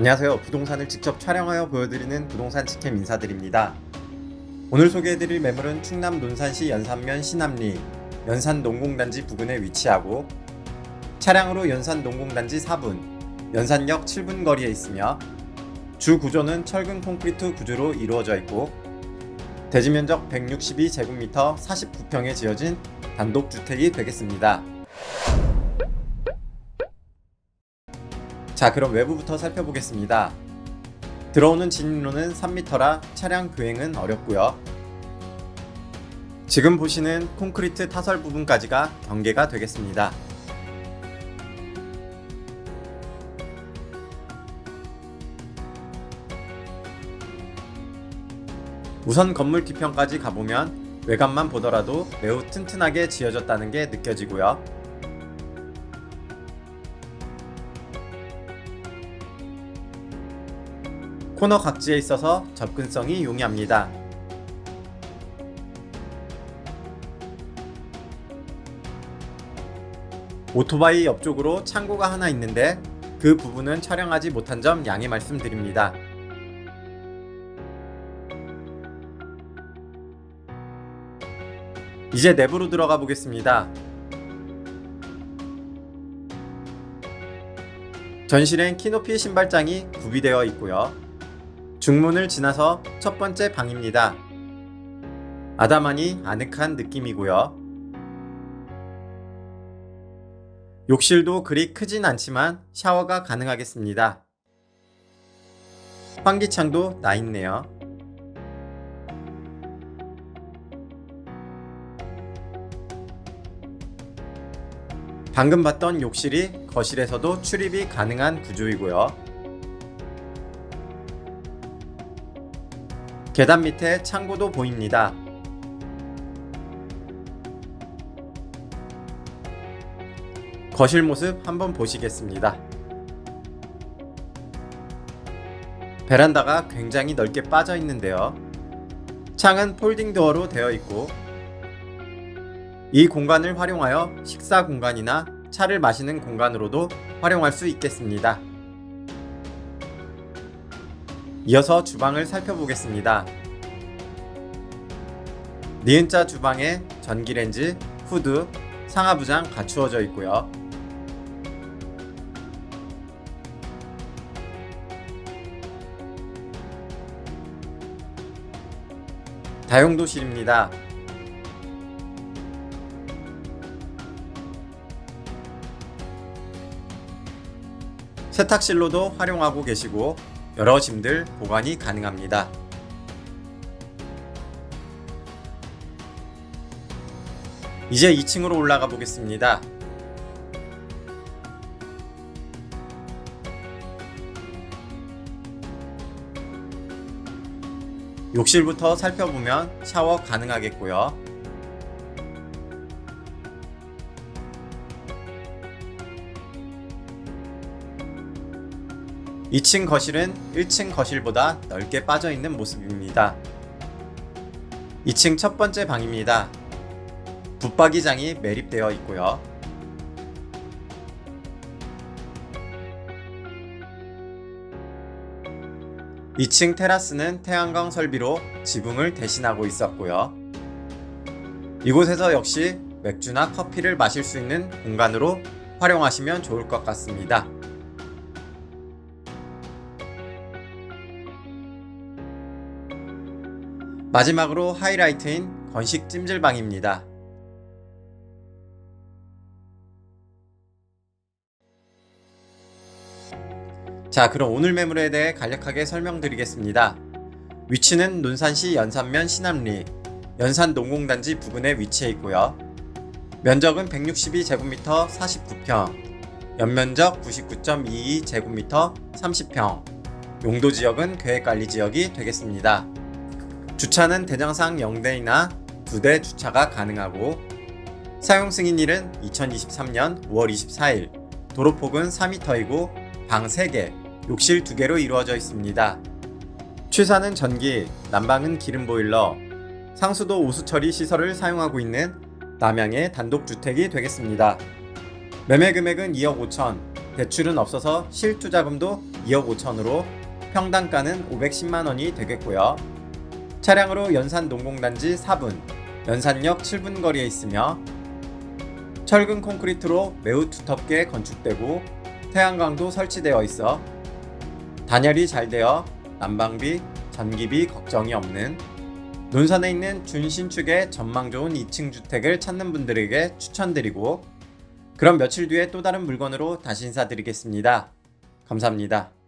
안녕하세요. 부동산을 직접 촬영하여 보여드리는 부동산 직캠 인사드립니다. 오늘 소개해드릴 매물은 충남 논산시 연산면 신암리 연산 농공단지 부근에 위치하고 차량으로 연산 농공단지 4분, 연산역 7분 거리에 있으며 주 구조는 철근 콘크리트 구조로 이루어져 있고 대지 면적 162제곱미터 49평에 지어진 단독 주택이 되겠습니다. 자, 그럼 외부부터 살펴보겠습니다. 들어오는 진입로는 3m라 차량 교행은 어렵고요. 지금 보시는 콘크리트 타설 부분까지가 경계가 되겠습니다. 우선 건물 뒤편까지 가보면 외관만 보더라도 매우 튼튼하게 지어졌다는 게 느껴지고요. 코너 각지에 있어서 접근성이 용이합니다. 오토바이 옆쪽으로 창고가 하나 있는데 그 부분은 촬영하지 못한 점 양해 말씀드립니다. 이제 내부로 들어가 보겠습니다. 전실엔 키높이 신발장이 구비되어 있고요. 중문을 지나서 첫 번째 방입니다. 아담하니 아늑한 느낌이고요. 욕실도 그리 크진 않지만 샤워가 가능하겠습니다. 환기창도 나 있네요. 방금 봤던 욕실이 거실에서도 출입이 가능한 구조이고요. 계단 밑에 창고도 보입니다. 거실 모습 한번 보시겠습니다. 베란다가 굉장히 넓게 빠져 있는데요. 창은 폴딩 도어로 되어 있고 이 공간을 활용하여 식사 공간이나 차를 마시는 공간으로도 활용할 수 있겠습니다. 이어서 주방을 살펴보겠습니다. 니은자 주방에 전기렌지, 후드, 상하부장 갖추어져 있고요. 다용도실입니다. 세탁실로도 활용하고 계시고 여러 짐들 보관이 가능합니다. 이제 2층으로 올라가 보겠습니다. 욕실부터 살펴보면 샤워 가능하겠고요. 2층 거실은 1층 거실보다 넓게 빠져 있는 모습입니다. 2층 첫 번째 방입니다. 붙박이장이 매립되어 있고요. (2층) 테라스는 태양광 설비로 지붕을 대신하고 있었고요. 이곳에서 역시 맥주나 커피를 마실 수 있는 공간으로 활용하시면 좋을 것 같습니다. 마지막으로 하이라이트인 건식 찜질방입니다. 자, 그럼 오늘 매물에 대해 간략하게 설명드리겠습니다. 위치는 논산시 연산면 신암리, 연산 농공단지 부근에 위치해 있고요. 면적은 162제곱미터 49평, 연면적 99.22제곱미터 30평, 용도 지역은 계획관리 지역이 되겠습니다. 주차는 대장상 0대이나 2대 주차가 가능하고 사용 승인일은 2023년 5월 24일 도로폭은 4m이고 방 3개, 욕실 2개로 이루어져 있습니다. 취사는 전기, 난방은 기름 보일러, 상수도 오수 처리 시설을 사용하고 있는 남양의 단독주택이 되겠습니다. 매매 금액은 2억 5천, 대출은 없어서 실투자금도 2억 5천으로 평당가는 510만 원이 되겠고요. 차량으로 연산 농공단지 4분, 연산역 7분 거리에 있으며 철근 콘크리트로 매우 두텁게 건축되고 태양광도 설치되어 있어 단열이 잘 되어 난방비, 전기비 걱정이 없는 논산에 있는 준신축의 전망 좋은 2층 주택을 찾는 분들에게 추천드리고 그럼 며칠 뒤에 또 다른 물건으로 다시 인사드리겠습니다. 감사합니다.